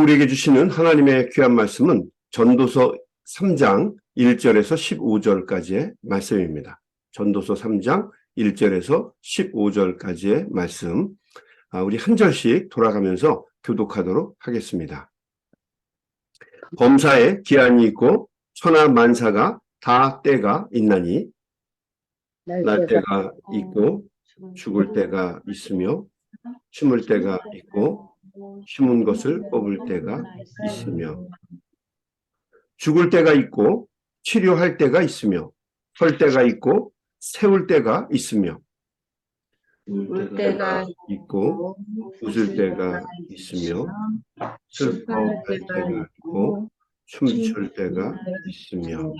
우리에게 주시는 하나님의 귀한 말씀은 전도서 3장 1절에서 15절까지의 말씀입니다. 전도서 3장 1절에서 15절까지의 말씀. 아, 우리 한 절씩 돌아가면서 교독하도록 하겠습니다. 범사에 기한이 있고 천하 만사가 다 때가 있나니 날 때가 있고 죽을 때가 있으며 심을 때가 있고 심은 것을 뽑을 때가 있으며 죽을 때가 있고 치료할 때가 있으며 설 때가 있고 세울 때가 있으며 울 때가 있고 웃을 때가 있으며 슬퍼할 때가 있고 춤출 때가 있으며.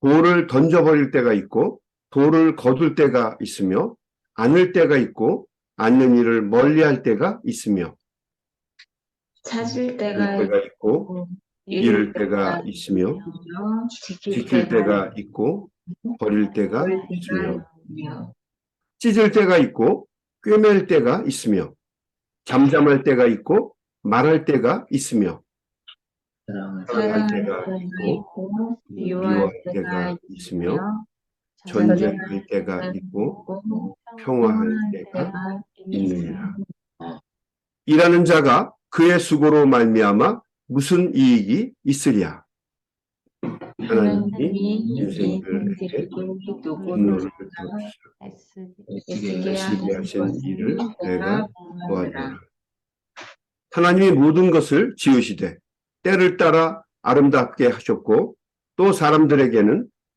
돌을 던져버릴 때가 있고 돌을 거둘 때가 있으며 안을 때가 있고 않는 일을 멀리할 때가 있으며 찾을 잃을 때가 때가 있고 잃을 때가 있으며 지킬 때가 있고 버릴 때가 있으며 찢을 때가 있고 꿰맬 때가 있으며 잠잠할 때가 있고 말할 때가 있으며 사랑할 때가 있고 미워할 때가 있으며 전쟁할 때가 있고 평화할 때가 있느니라. 일하는 자가 그의 수고로 말미암아 무슨 이익이 있으랴. 하나님이 인생들에게 분노를 애쓰게 하신 일을 내가 보아주라. 하나님이 모든 것을 지으시되 때를 따라 아름답게 하셨고 또 사람들에게는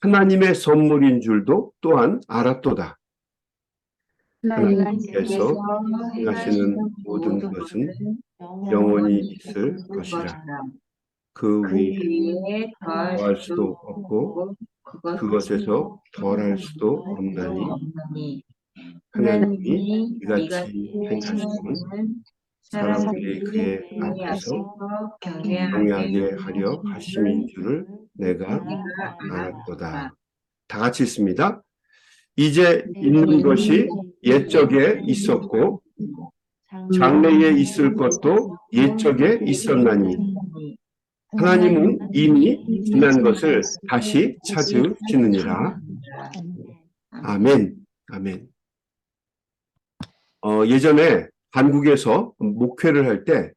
하나님의 선물인 줄도 또한 알았도다. 하나님께서 행하시는 모든 것은 영원히 있을 것이라. 그 위에 더할 수도 없고 그것에서 덜할 수도 없나니 하나님이 이같이 행하시는 사람들이 그의 앞에서 경외하게 하려 하심인 줄을 내가 알았도다. 다 같이 있습니다. 이제 있는 것이 옛적에 있었고 장래에 있을 것도 옛적에 있었나니 하나님은 이미 지난 것을 다시 찾으시느니라. 아멘. 아멘. 어, 예전에 한국에서 목회를 할때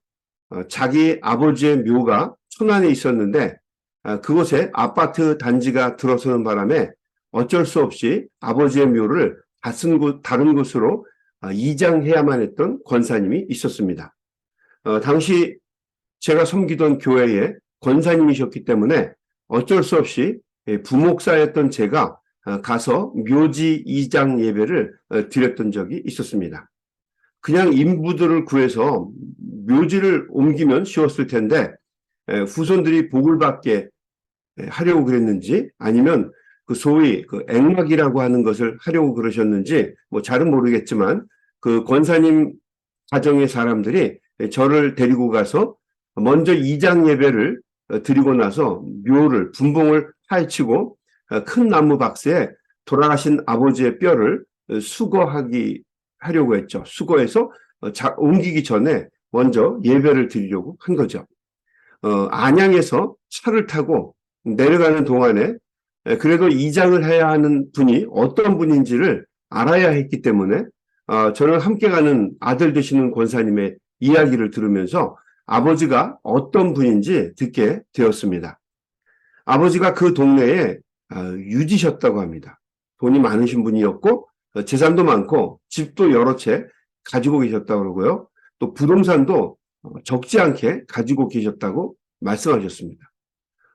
어, 자기 아버지의 묘가 천안에 있었는데 아, 그곳에 아파트 단지가 들어서는 바람에 어쩔 수 없이 아버지의 묘를 다른, 곳, 다른 곳으로 아, 이장해야만 했던 권사님이 있었습니다. 어, 당시 제가 섬기던 교회에 권사님이셨기 때문에 어쩔 수 없이 예, 부목사였던 제가 아, 가서 묘지 이장 예배를 어, 드렸던 적이 있었습니다. 그냥 인부들을 구해서 묘지를 옮기면 쉬웠을 텐데 에, 후손들이 복을 받게 에, 하려고 그랬는지 아니면 그 소위 그 액막이라고 하는 것을 하려고 그러셨는지 뭐 잘은 모르겠지만 그 권사님 가정의 사람들이 저를 데리고 가서 먼저 이장 예배를 어, 드리고 나서 묘를 분봉을 파헤치고 어, 큰 나무 박스에 돌아가신 아버지의 뼈를 어, 수거하기 하려고 했죠. 수거해서 어, 자, 옮기기 전에 먼저 예배를 드리려고 한 거죠. 어, 안양에서 차를 타고 내려가는 동안에 에, 그래도 이장을 해야 하는 분이 어떤 분인지를 알아야 했기 때문에 어, 저는 함께 가는 아들 되시는 권사님의 이야기를 들으면서 아버지가 어떤 분인지 듣게 되었습니다. 아버지가 그 동네에 아, 유지셨다고 합니다. 돈이 많으신 분이었고 어, 재산도 많고 집도 여러 채 가지고 계셨다고 그러고요. 또 부동산도 어, 적지 않게 가지고 계셨다고 말씀하셨습니다.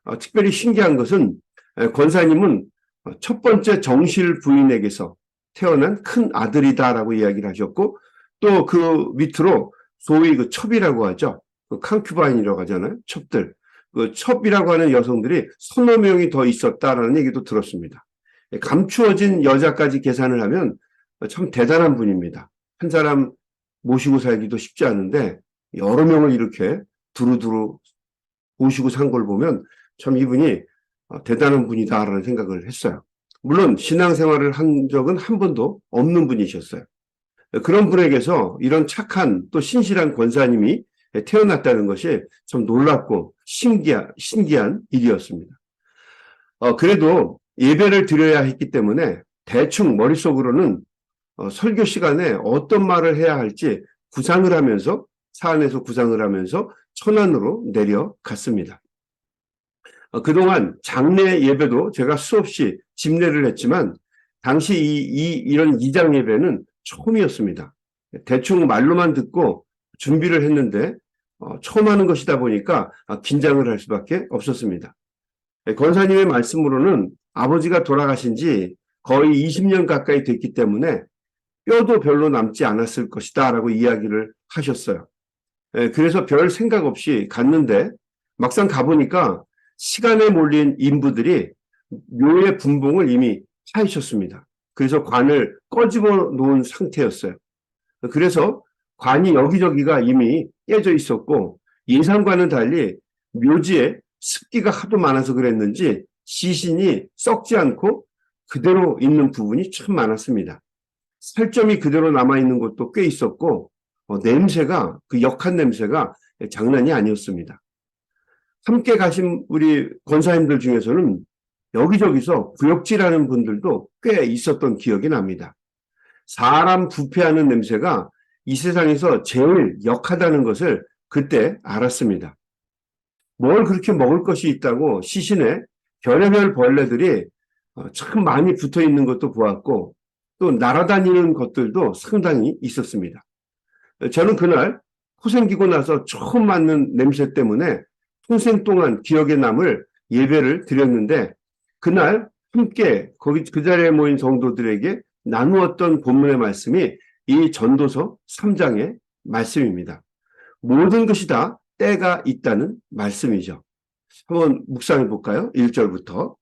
어, 특별히 신기한 것은 에, 권사님은 어, 첫 번째 정실 부인에게서 태어난 큰 아들이다라고 이야기를 하셨고 또 그 밑으로 소위 그 첩이라고 하죠. 그 칸큐바인이라고 하잖아요. 첩들. 그 첩이라고 하는 여성들이 서너 명이 더 있었다라는 얘기도 들었습니다. 감추어진 여자까지 계산을 하면 참 대단한 분입니다. 한 사람 모시고 살기도 쉽지 않은데 여러 명을 이렇게 두루두루 모시고 산 걸 보면 참 이분이 어, 대단한 분이다라는 생각을 했어요. 물론 신앙생활을 한 적은 한 번도 없는 분이셨어요. 그런 분에게서 이런 착한 또 신실한 권사님이 태어났다는 것이 참 놀랍고 신기한, 신기한 일이었습니다. 어, 그래도 예배를 드려야 했기 때문에 대충 머릿속으로는 어, 설교 시간에 어떤 말을 해야 할지 구상을 하면서 차 안에서 구상을 하면서 천안으로 내려갔습니다. 어, 그동안 장례 예배도 제가 수없이 집례를 했지만 당시 이, 이 이런 이장 예배는 처음이었습니다. 대충 말로만 듣고 준비를 했는데 어, 처음 하는 것이다 보니까 아, 긴장을 할 수밖에 없었습니다. 예, 권사님의 말씀으로는 아버지가 돌아가신 지 거의 20년 가까이 됐기 때문에 뼈도 별로 남지 않았을 것이다 라고 이야기를 하셨어요. 예, 그래서 별 생각 없이 갔는데 막상 가보니까 시간에 몰린 인부들이 묘의 분봉을 이미 파이셨습니다. 그래서 관을 꺼집어 놓은 상태였어요. 그래서 관이 여기저기가 이미 깨져 있었고 예상과는 달리 묘지에 습기가 하도 많아서 그랬는지 시신이 썩지 않고 그대로 있는 부분이 참 많았습니다. 살점이 그대로 남아있는 곳도 꽤 있었고 어, 냄새가 그 역한 냄새가 장난이 아니었습니다. 함께 가신 우리 권사님들 중에서는 여기저기서 구역질하는 분들도 꽤 있었던 기억이 납니다. 사람 부패하는 냄새가 이 세상에서 제일 역하다는 것을 그때 알았습니다. 뭘 그렇게 먹을 것이 있다고 시신에 별의별 벌레들이 어, 참 많이 붙어 있는 것도 보았고 또 날아다니는 것들도 상당히 있었습니다. 저는 그날 코 생기고 나서 처음 맡는 냄새 때문에 평생 동안 기억에 남을 예배를 드렸는데 그날 함께 거기 그 자리에 모인 성도들에게 나누었던 본문의 말씀이 이 전도서 3장의 말씀입니다. 모든 것이 다 때가 있다는 말씀이죠. 한번 묵상해 볼까요? 1절부터.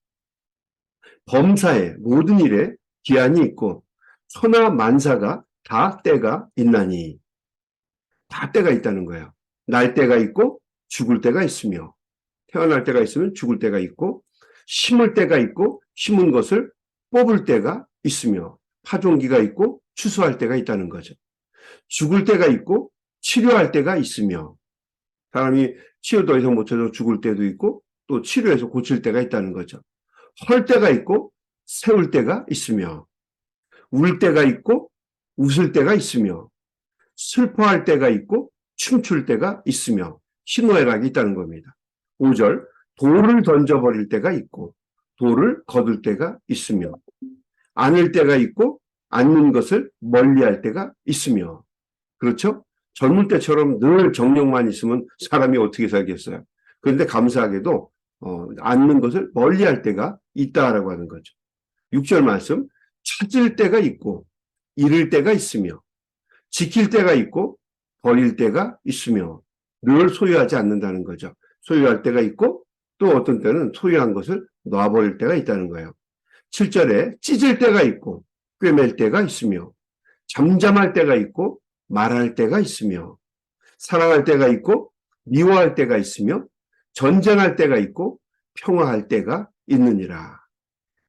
범사에 모든 일에 기한이 있고 천하 만사가 다 때가 있나니 다 때가 있다는 거예요. 날 때가 있고 죽을 때가 있으며 태어날 때가 있으면 죽을 때가 있고 심을 때가 있고 심은 것을 뽑을 때가 있으며 파종기가 있고 추수할 때가 있다는 거죠. 죽을 때가 있고 치료할 때가 있으며 사람이 치료 더 이상 못해서 죽을 때도 있고 또 치료해서 고칠 때가 있다는 거죠. 헐 때가 있고 세울 때가 있으며 울 때가 있고 웃을 때가 있으며 슬퍼할 때가 있고 춤출 때가 있으며 신호애락이 있다는 겁니다. 5절 돌을 던져버릴 때가 있고 돌을 거둘 때가 있으며 안을 때가 있고 앉는 것을 멀리할 때가 있으며 그렇죠? 젊을 때처럼 늘 정력만 있으면 사람이 어떻게 살겠어요? 그런데 감사하게도 어, 앉는 것을 멀리할 때가 있다라고 하는 거죠. 6절 말씀 찾을 때가 있고 잃을 때가 있으며 지킬 때가 있고 버릴 때가 있으며 늘 소유하지 않는다는 거죠. 소유할 때가 있고 또 어떤 때는 소유한 것을 놔버릴 때가 있다는 거예요. 7절에 찢을 때가 있고 꿰맬 때가 있으며 잠잠할 때가 있고 말할 때가 있으며 사랑할 때가 있고 미워할 때가 있으며 전쟁할 때가 있고 평화할 때가 있느니라.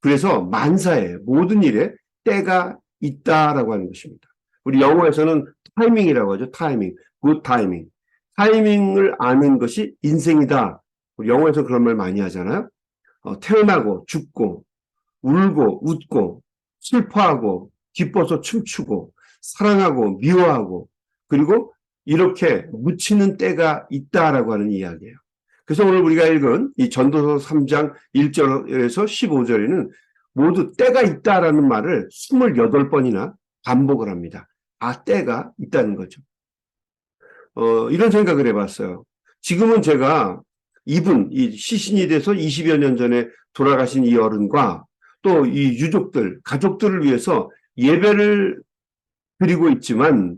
그래서 만사에 모든 일에 때가 있다라고 하는 것입니다. 우리 영어에서는 타이밍이라고 하죠. 타이밍. 굿 타이밍. 타이밍을 아는 것이 인생이다. 영어에서 그런 말 많이 하잖아요. 어, 태어나고 죽고 울고 웃고 슬퍼하고 기뻐서 춤추고 사랑하고 미워하고 그리고 이렇게 묻히는 때가 있다라고 하는 이야기예요. 그래서 오늘 우리가 읽은 이 전도서 3장 1절에서 15절에는 모두 때가 있다라는 말을 28번이나 반복을 합니다. 아, 때가 있다는 거죠. 어, 이런 생각을 해봤어요. 지금은 제가 이분, 이 시신이 돼서 20여 년 전에 돌아가신 이 어른과 또 이 유족들, 가족들을 위해서 예배를 드리고 있지만,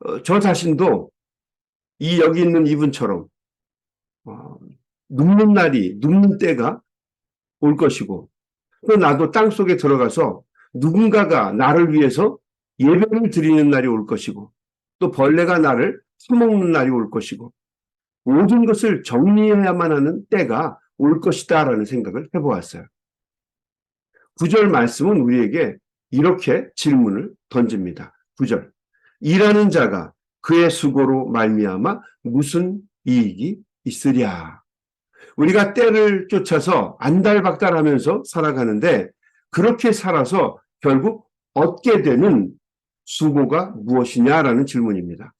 어, 저 자신도 이 여기 있는 이분처럼 어, 눕는 날이 눕는 때가 올 것이고 또 나도 땅 속에 들어가서 누군가가 나를 위해서 예배를 드리는 날이 올 것이고 또 벌레가 나를 처먹는 날이 올 것이고 모든 것을 정리해야만 하는 때가 올 것이다 라는 생각을 해보았어요. 구절 말씀은 우리에게 이렇게 질문을 던집니다. 구절 일하는 자가 그의 수고로 말미암아 무슨 이익이 있으랴. 우리가 때를 쫓아서 안달박달하면서 살아가는데 그렇게 살아서 결국 얻게 되는 수고가 무엇이냐라는 질문입니다.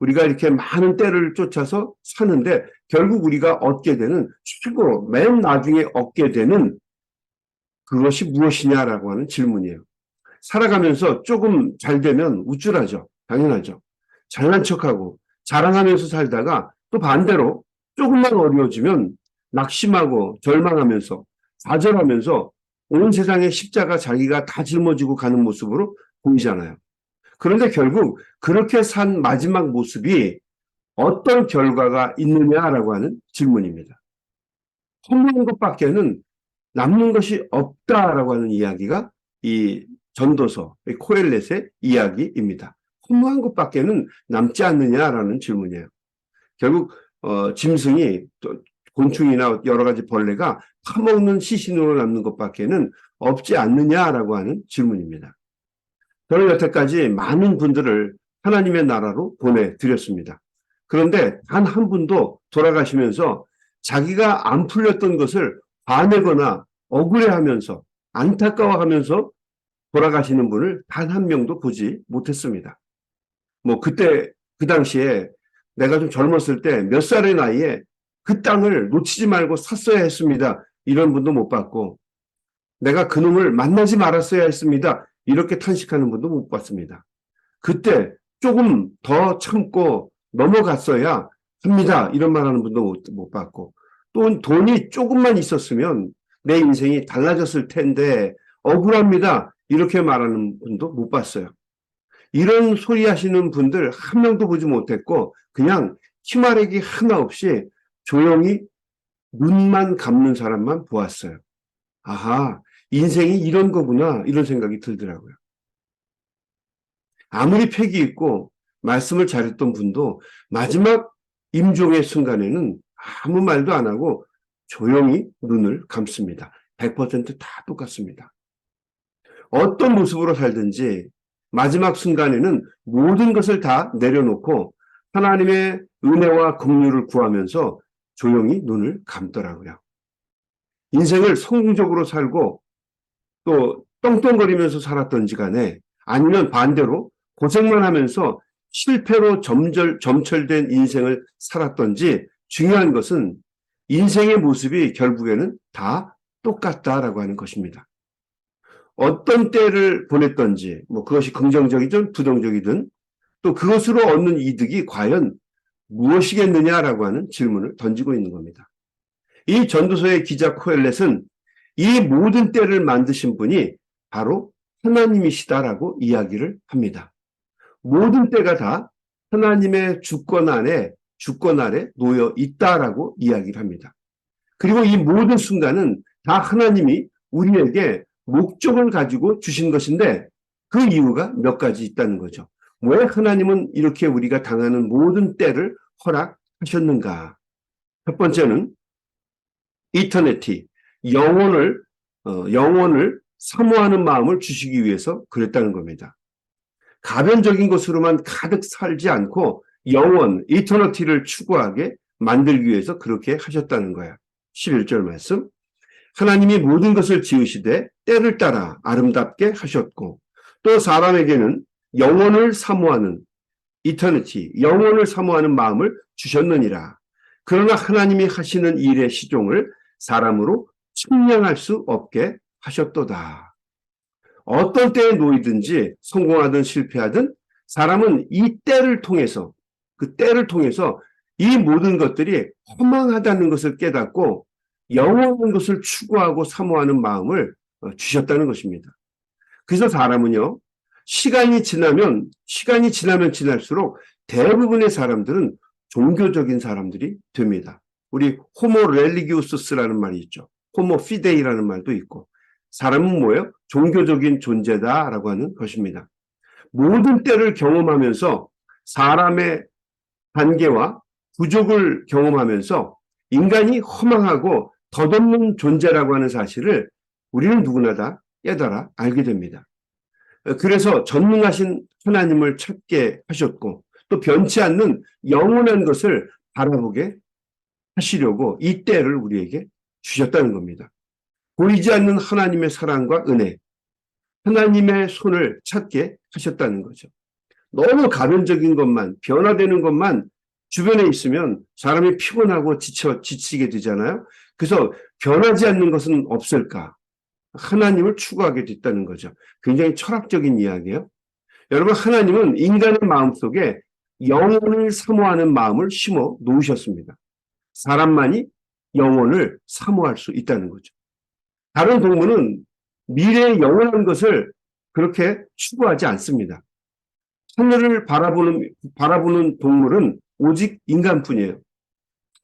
우리가 이렇게 많은 때를 쫓아서 사는데 결국 우리가 얻게 되는 최고 맨 나중에 얻게 되는 그것이 무엇이냐라고 하는 질문이에요. 살아가면서 조금 잘 되면 우쭐하죠. 당연하죠. 잘난 척하고 자랑하면서 살다가 또 반대로 조금만 어려워지면 낙심하고 절망하면서 좌절하면서 온 세상의 십자가 자기가 다 짊어지고 가는 모습으로 보이잖아요. 그런데 결국 그렇게 산 마지막 모습이 어떤 결과가 있느냐라고 하는 질문입니다. 허무한 것밖에는 남는 것이 없다라고 하는 이야기가 이 전도서 이 코엘렛의 이야기입니다. 허무한 것밖에는 남지 않느냐라는 질문이에요. 결국 어, 짐승이 또 곤충이나 여러 가지 벌레가 파먹는 시신으로 남는 것밖에는 없지 않느냐라고 하는 질문입니다. 저는 여태까지 많은 분들을 하나님의 나라로 보내드렸습니다. 그런데 단 한 분도 돌아가시면서 자기가 안 풀렸던 것을 화내거나 억울해하면서 안타까워하면서 돌아가시는 분을 단 한 명도 보지 못했습니다. 뭐 그때 그 당시에 내가 좀 젊었을 때 몇 살의 나이에 그 땅을 놓치지 말고 샀어야 했습니다. 이런 분도 못 봤고 내가 그놈을 만나지 말았어야 했습니다. 이렇게 탄식하는 분도 못 봤습니다. 그때 조금 더 참고 넘어갔어야 합니다. 이런 말하는 분도 못, 못 봤고 또 돈이 조금만 있었으면 내 인생이 달라졌을 텐데 억울합니다. 이렇게 말하는 분도 못 봤어요. 이런 소리 하시는 분들 한 명도 보지 못했고 그냥 희말액이 하나 없이 조용히 눈만 감는 사람만 보았어요. 아하, 인생이 이런 거구나 이런 생각이 들더라고요. 아무리 패기 있고 말씀을 잘했던 분도 마지막 임종의 순간에는 아무 말도 안 하고 조용히 눈을 감습니다. 100%다 똑같습니다. 어떤 모습으로 살든지 마지막 순간에는 모든 것을 다 내려놓고 하나님의 은혜와 긍휼을 구하면서 조용히 눈을 감더라고요. 인생을 성공적으로 살고 또 떵떵거리면서 살았던지 간에 아니면 반대로 고생만 하면서 실패로 점절, 점철된 인생을 살았던지 중요한 것은 인생의 모습이 결국에는 다 똑같다라고 하는 것입니다. 어떤 때를 보냈던지, 뭐 그것이 긍정적이든 부정적이든 또 그것으로 얻는 이득이 과연 무엇이겠느냐라고 하는 질문을 던지고 있는 겁니다. 이 전도서의 기자 코엘렛은 이 모든 때를 만드신 분이 바로 하나님이시다라고 이야기를 합니다. 모든 때가 다 하나님의 주권 안에 주권 아래 놓여 있다라고 이야기를 합니다. 그리고 이 모든 순간은 다 하나님이 우리에게 목적을 가지고 주신 것인데 그 이유가 몇 가지 있다는 거죠. 왜 하나님은 이렇게 우리가 당하는 모든 때를 허락하셨는가? 첫 번째는 이터네티, 영혼을 어, 영혼을 사모하는 마음을 주시기 위해서 그랬다는 겁니다. 가변적인 것으로만 가득 살지 않고 영원, 이터너티를 추구하게 만들기 위해서 그렇게 하셨다는 거야. 11절 말씀. 하나님이 모든 것을 지으시되 때를 따라 아름답게 하셨고 또 사람에게는 영혼을 사모하는 이터니티, 영혼을 사모하는 마음을 주셨느니라. 그러나 하나님이 하시는 일의 시종을 사람으로 측량할 수 없게 하셨도다. 어떤 때에 놓이든지 성공하든 실패하든 사람은 이 때를 통해서 그 때를 통해서 이 모든 것들이 허망하다는 것을 깨닫고 영원한 것을 추구하고 사모하는 마음을 어, 주셨다는 것입니다. 그래서 사람은요, 시간이 지나면, 시간이 지나면 지날수록 대부분의 사람들은 종교적인 사람들이 됩니다. 우리 호모 렐리기우스라는 말이 있죠. 호모 피데이라는 말도 있고 사람은 뭐예요? 종교적인 존재다라고 하는 것입니다. 모든 때를 경험하면서 사람의 한계와 부족을 경험하면서 인간이 허망하고 덧없는 존재라고 하는 사실을 우리는 누구나 다 깨달아 알게 됩니다. 그래서 전능하신 하나님을 찾게 하셨고 또 변치 않는 영원한 것을 바라보게 하시려고 이 때를 우리에게 주셨다는 겁니다. 보이지 않는 하나님의 사랑과 은혜, 하나님의 손을 찾게 하셨다는 거죠. 너무 가변적인 것만, 변화되는 것만 주변에 있으면 사람이 피곤하고 지쳐, 지치게 되잖아요. 그래서 변하지 않는 것은 없을까? 하나님을 추구하게 됐다는 거죠. 굉장히 철학적인 이야기예요. 여러분, 하나님은 인간의 마음 속에 영혼을 사모하는 마음을 심어 놓으셨습니다. 사람만이 영혼을 사모할 수 있다는 거죠. 다른 동물은 미래의 영원한 것을 그렇게 추구하지 않습니다. 하늘을 바라보는, 바라보는 동물은 오직 인간뿐이에요.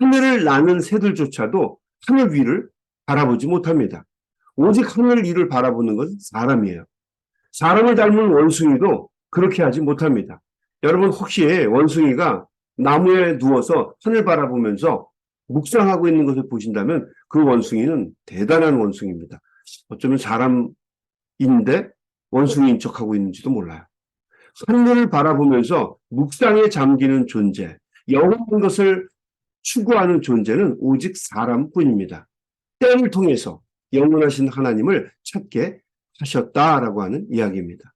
하늘을 나는 새들조차도 하늘 위를 바라보지 못합니다. 오직 하늘 위를 바라보는 것은 사람이에요. 사람을 닮은 원숭이도 그렇게 하지 못합니다. 여러분 혹시 원숭이가 나무에 누워서 하늘 바라보면서 묵상하고 있는 것을 보신다면 그 원숭이는 대단한 원숭이입니다. 어쩌면 사람인데 원숭이인 척하고 있는지도 몰라요. 하늘을 바라보면서 묵상에 잠기는 존재, 영원한 것을 추구하는 존재는 오직 사람뿐입니다. 때를 통해서 영원하신 하나님을 찾게 하셨다라고 하는 이야기입니다.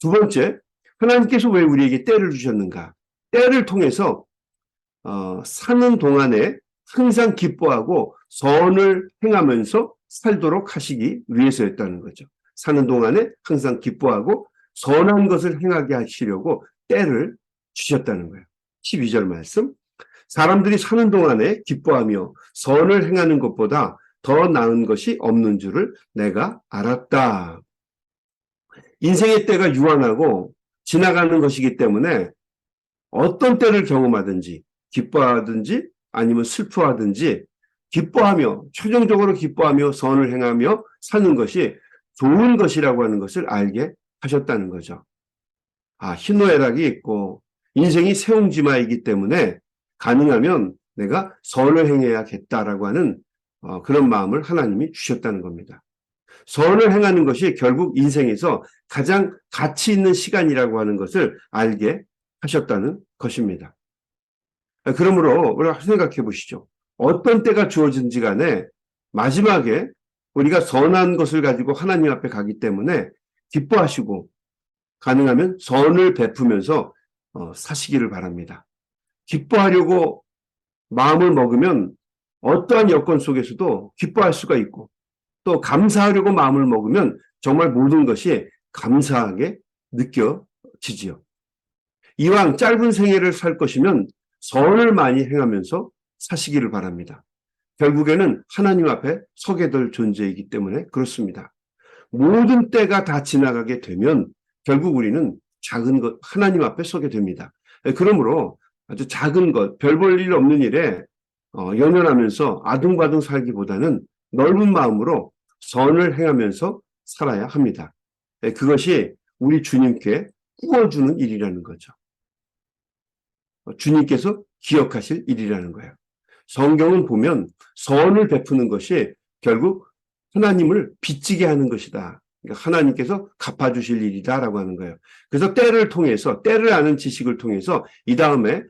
두 번째, 하나님께서 왜 우리에게 때를 주셨는가? 때를 통해서 어, 사는 동안에 항상 기뻐하고 선을 행하면서 살도록 하시기 위해서였다는 거죠. 사는 동안에 항상 기뻐하고 선한 것을 행하게 하시려고 때를 주셨다는 거예요. 12절 말씀. 사람들이 사는 동안에 기뻐하며 선을 행하는 것보다 더 나은 것이 없는 줄을 내가 알았다. 인생의 때가 유한하고 지나가는 것이기 때문에 어떤 때를 경험하든지 기뻐하든지 아니면 슬퍼하든지 기뻐하며 최종적으로 기뻐하며 선을 행하며 사는 것이 좋은 것이라고 하는 것을 알게 하셨다는 거죠. 아, 희노애락이 있고 인생이 세옹지마이기 때문에 가능하면 내가 선을 행해야겠다라고 하는 어, 그런 마음을 하나님이 주셨다는 겁니다. 선을 행하는 것이 결국 인생에서 가장 가치 있는 시간이라고 하는 것을 알게 하셨다는 것입니다. 그러므로 우리가 생각해 보시죠. 어떤 때가 주어진지 간에 마지막에 우리가 선한 것을 가지고 하나님 앞에 가기 때문에 기뻐하시고 가능하면 선을 베푸면서 어, 사시기를 바랍니다. 기뻐하려고 마음을 먹으면 어떠한 여건 속에서도 기뻐할 수가 있고 또 감사하려고 마음을 먹으면 정말 모든 것이 감사하게 느껴지지요. 이왕 짧은 생애를 살 것이면 선을 많이 행하면서 사시기를 바랍니다. 결국에는 하나님 앞에 서게 될 존재이기 때문에 그렇습니다. 모든 때가 다 지나가게 되면 결국 우리는 작은 것, 하나님 앞에 서게 됩니다. 그러므로 아주 작은 것, 별 볼 일 없는 일에 어, 연연하면서 아둥바둥 살기보다는 넓은 마음으로 선을 행하면서 살아야 합니다. 그것이 우리 주님께 꾸어주는 일이라는 거죠. 어, 주님께서 기억하실 일이라는 거예요. 성경은 보면 선을 베푸는 것이 결국 하나님을 빚지게 하는 것이다. 그러니까 하나님께서 갚아주실 일이다라고 하는 거예요. 그래서 때를 통해서 때를 아는 지식을 통해서 이 다음에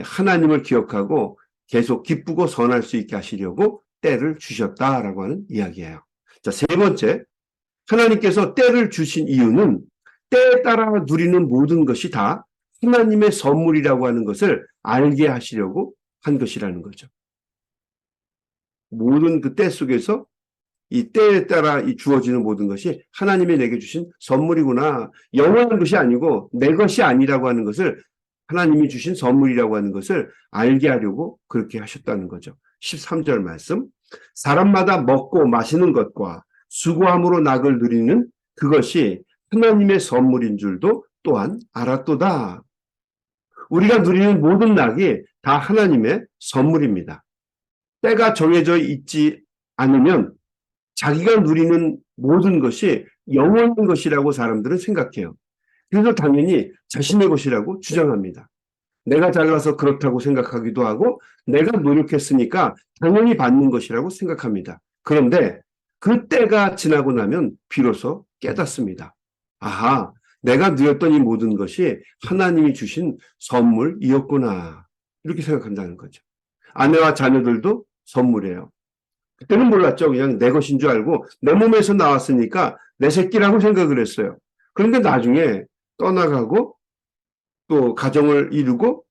하나님을 기억하고 계속 기쁘고 선할 수 있게 하시려고 때를 주셨다라고 하는 이야기예요. 자, 세 번째. 하나님께서 때를 주신 이유는 때에 따라 누리는 모든 것이 다 하나님의 선물이라고 하는 것을 알게 하시려고 한 것이라는 거죠. 모든 그 때 속에서 이 때에 따라 이 주어지는 모든 것이 하나님이 내게 주신 선물이구나. 영원한 것이 아니고 내 것이 아니라고 하는 것을 하나님이 주신 선물이라고 하는 것을 알게 하려고 그렇게 하셨다는 거죠. 13절 말씀. 사람마다 먹고 마시는 것과 수고함으로 낙을 누리는 그것이 하나님의 선물인 줄도 또한 알았도다. 우리가 누리는 모든 낙이 다 하나님의 선물입니다. 때가 정해져 있지 않으면 자기가 누리는 모든 것이 영원한 것이라고 사람들은 생각해요. 그래서 당연히 자신의 것이라고 주장합니다. 내가 잘나서 그렇다고 생각하기도 하고 내가 노력했으니까 당연히 받는 것이라고 생각합니다. 그런데 그 때가 지나고 나면 비로소 깨닫습니다. 아하, 내가 누렸던 이 모든 것이 하나님이 주신 선물이었구나. 이렇게 생각한다는 거죠. 아내와 자녀들도 선물이에요. 그때는 몰랐죠. 그냥 내 것인 줄 알고 내 몸에서 나왔으니까 내 새끼라고 생각을 했어요. 그런데 나중에 떠나가고 또 가정을 이루고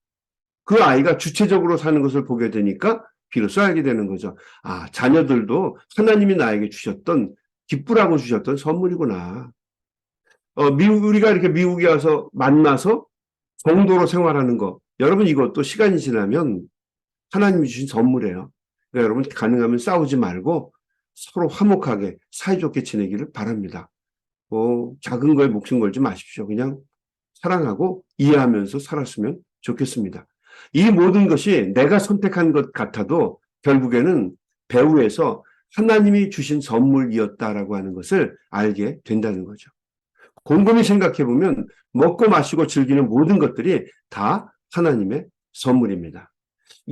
그 아이가 주체적으로 사는 것을 보게 되니까 비로소 알게 되는 거죠. 아, 자녀들도 하나님이 나에게 주셨던 기쁘라고 주셨던 선물이구나. 어, 미국, 우리가 이렇게 미국에 와서 만나서 정도로 생활하는 거. 여러분 이것도 시간이 지나면 하나님이 주신 선물이에요. 그러니까 여러분 가능하면 싸우지 말고 서로 화목하게 사이좋게 지내기를 바랍니다. 어, 작은 거에 목숨 걸지 마십시오. 그냥 사랑하고 이해하면서 살았으면 좋겠습니다. 이 모든 것이 내가 선택한 것 같아도 결국에는 배후에서 하나님이 주신 선물이었다라고 하는 것을 알게 된다는 거죠. 곰곰이 생각해 보면 먹고 마시고 즐기는 모든 것들이 다 하나님의 선물입니다.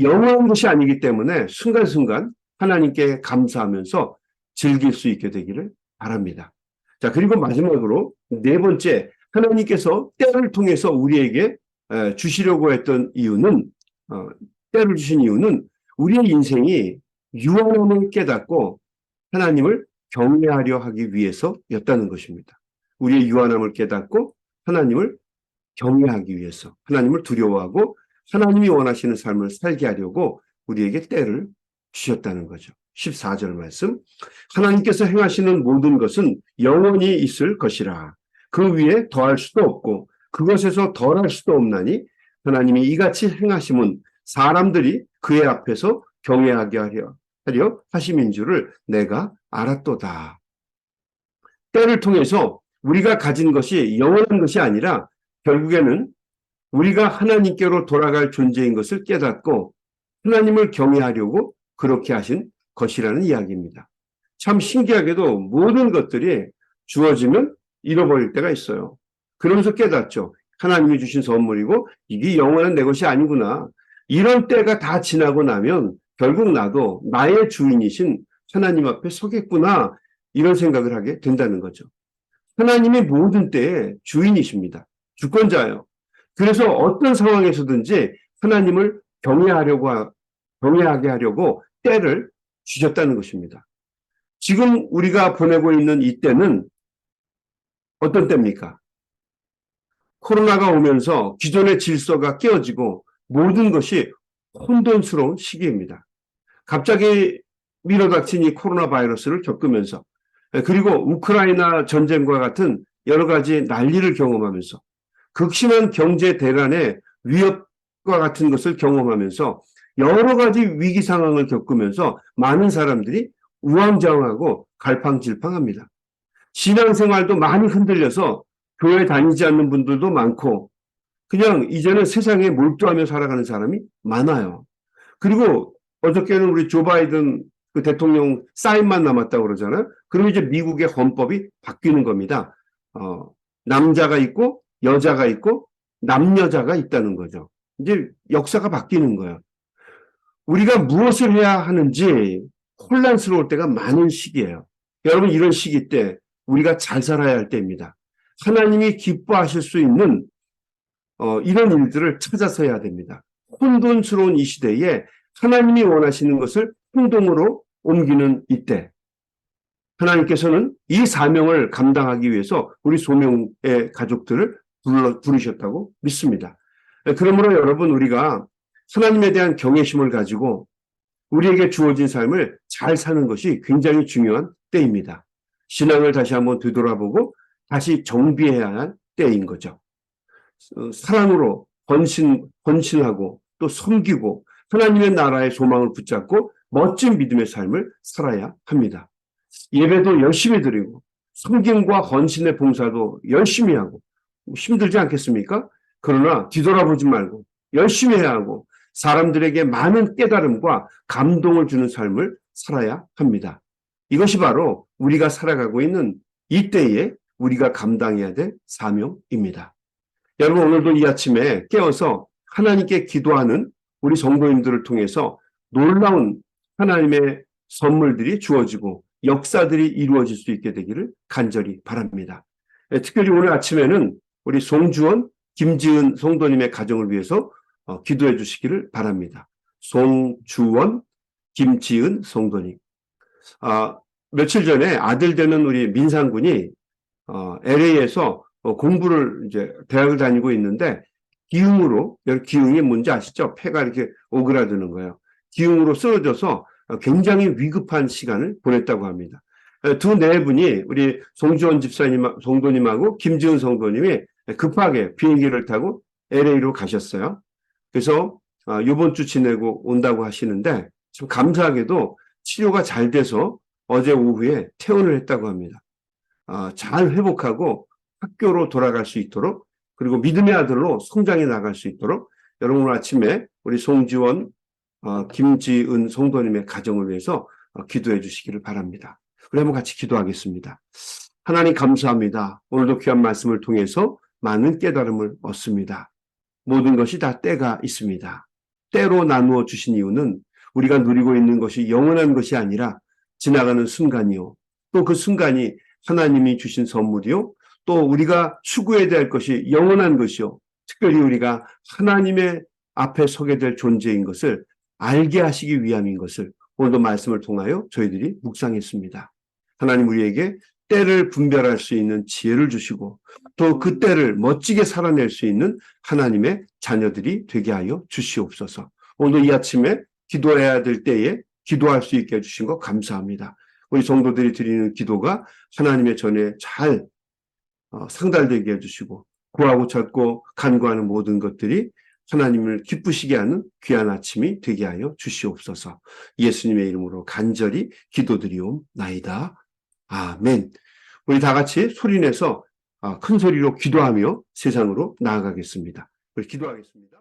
영원한 것이 아니기 때문에 순간순간 하나님께 감사하면서 즐길 수 있게 되기를 바랍니다. 자, 그리고 마지막으로 네 번째, 하나님께서 때를 통해서 우리에게 에, 주시려고 했던 이유는, 어, 때를 주신 이유는 우리의 인생이 유한함을 깨닫고 하나님을 경외하려 하기 위해서였다는 것입니다. 우리의 유한함을 깨닫고 하나님을 경외하기 위해서, 하나님을 두려워하고 하나님이 원하시는 삶을 살게 하려고 우리에게 때를 주셨다는 거죠. 14절 말씀. 하나님께서 행하시는 모든 것은 영원히 있을 것이라. 그 위에 더할 수도 없고 그것에서 덜할 수도 없나니 하나님이 이같이 행하심은 사람들이 그의 앞에서 경외하게 하려, 하려 하심인 줄을 내가 알았도다. 때를 통해서 우리가 가진 것이 영원한 것이 아니라 결국에는 우리가 하나님께로 돌아갈 존재인 것을 깨닫고 하나님을 경외하려고 그렇게 하신 것이라는 이야기입니다. 참 신기하게도 모든 것들이 주어지면 잃어버릴 때가 있어요. 그러면서 깨닫죠. 하나님이 주신 선물이고 이게 영원한 내 것이 아니구나. 이런 때가 다 지나고 나면 결국 나도 나의 주인이신 하나님 앞에 서겠구나. 이런 생각을 하게 된다는 거죠. 하나님이 모든 때에 주인이십니다. 주권자예요. 그래서 어떤 상황에서든지 하나님을 경외하려고, 하- 경외하게 하려고 때를 주셨다는 것입니다. 지금 우리가 보내고 있는 이 때는 어떤 때입니까? 코로나가 오면서 기존의 질서가 깨어지고 모든 것이 혼돈스러운 시기입니다. 갑자기 밀어닥친 이 코로나 바이러스를 겪으면서 그리고 우크라이나 전쟁과 같은 여러 가지 난리를 경험하면서 극심한 경제 대란의 위협과 같은 것을 경험하면서 여러 가지 위기 상황을 겪으면서 많은 사람들이 우왕좌왕하고 갈팡질팡합니다. 신앙생활도 많이 흔들려서 교회 다니지 않는 분들도 많고 그냥 이제는 세상에 몰두하며 살아가는 사람이 많아요. 그리고 어저께는 우리 조 바이든 그 대통령 사인만 남았다고 그러잖아요. 그럼 이제 미국의 헌법이 바뀌는 겁니다. 어, 남자가 있고 여자가 있고 남여자가 있다는 거죠. 이제 역사가 바뀌는 거예요. 우리가 무엇을 해야 하는지 혼란스러울 때가 많은 시기예요. 여러분 이런 시기 때 우리가 잘 살아야 할 때입니다. 하나님이 기뻐하실 수 있는 어, 이런 일들을 찾아서 해야 됩니다. 혼돈스러운 이 시대에 하나님이 원하시는 것을 행동으로 옮기는 이때 하나님께서는 이 사명을 감당하기 위해서 우리 소명의 가족들을 불러, 부르셨다고 믿습니다. 그러므로 여러분 우리가 하나님에 대한 경외심을 가지고 우리에게 주어진 삶을 잘 사는 것이 굉장히 중요한 때입니다. 신앙을 다시 한번 되돌아보고 다시 정비해야 할 때인 거죠. 어, 사랑으로 헌신, 헌신하고 또 섬기고 하나님의 나라의 소망을 붙잡고 멋진 믿음의 삶을 살아야 합니다. 예배도 열심히 드리고 섬김과 헌신의 봉사도 열심히 하고 힘들지 않겠습니까? 그러나 뒤돌아보지 말고 열심히 해야 하고 사람들에게 많은 깨달음과 감동을 주는 삶을 살아야 합니다. 이것이 바로 우리가 살아가고 있는 이때에 우리가 감당해야 될 사명입니다. 여러분 오늘도 이 아침에 깨어서 하나님께 기도하는 우리 성도님들을 통해서 놀라운 하나님의 선물들이 주어지고 역사들이 이루어질 수 있게 되기를 간절히 바랍니다. 예, 특별히 오늘 아침에는 우리 송주원, 김지은 성도님의 가정을 위해서 어, 기도해 주시기를 바랍니다. 송주원, 김지은 성도님. 아, 며칠 전에 아들 되는 우리 민상군이 어, LA에서 공부를 이제 대학을 다니고 있는데 기흉으로 기흉이 뭔지 아시죠? 폐가 이렇게 오그라드는 거예요. 기흉으로 쓰러져서 굉장히 위급한 시간을 보냈다고 합니다. 두네 분이 우리 송지원 집사님, 성도님하고 김지은 성도님이 급하게 비행기를 타고 LA로 가셨어요. 그래서 아, 이번 주 지내고 온다고 하시는데 좀 감사하게도 치료가 잘 돼서 어제 오후에 퇴원을 했다고 합니다. 아, 잘 회복하고 학교로 돌아갈 수 있도록 그리고 믿음의 아들로 성장해 나갈 수 있도록 여러분 아침에 우리 송지원, 어, 김지은 성도님의 가정을 위해서 어, 기도해 주시기를 바랍니다. 우리 한번 같이 기도하겠습니다. 하나님 감사합니다. 오늘도 귀한 말씀을 통해서 많은 깨달음을 얻습니다. 모든 것이 다 때가 있습니다. 때로 나누어 주신 이유는 우리가 누리고 있는 것이 영원한 것이 아니라 지나가는 순간이요. 또 그 순간이 하나님이 주신 선물이요. 또 우리가 추구해야 될 것이 영원한 것이요. 특별히 우리가 하나님의 앞에 서게 될 존재인 것을 알게 하시기 위함인 것을 오늘도 말씀을 통하여 저희들이 묵상했습니다. 하나님 우리에게 때를 분별할 수 있는 지혜를 주시고 또 그 때를 멋지게 살아낼 수 있는 하나님의 자녀들이 되게 하여 주시옵소서. 오늘 이 아침에 기도해야 될 때에 기도할 수 있게 해주신 것 감사합니다. 우리 성도들이 드리는 기도가 하나님의 전에 잘 어, 상달되게 해주시고 구하고 찾고 간구하는 모든 것들이 하나님을 기쁘시게 하는 귀한 아침이 되게 하여 주시옵소서. 예수님의 이름으로 간절히 기도드리옵나이다. 아멘. 우리 다 같이 소리내서 아, 큰 소리로 기도하며 세상으로 나아가겠습니다. 우리 기도하겠습니다.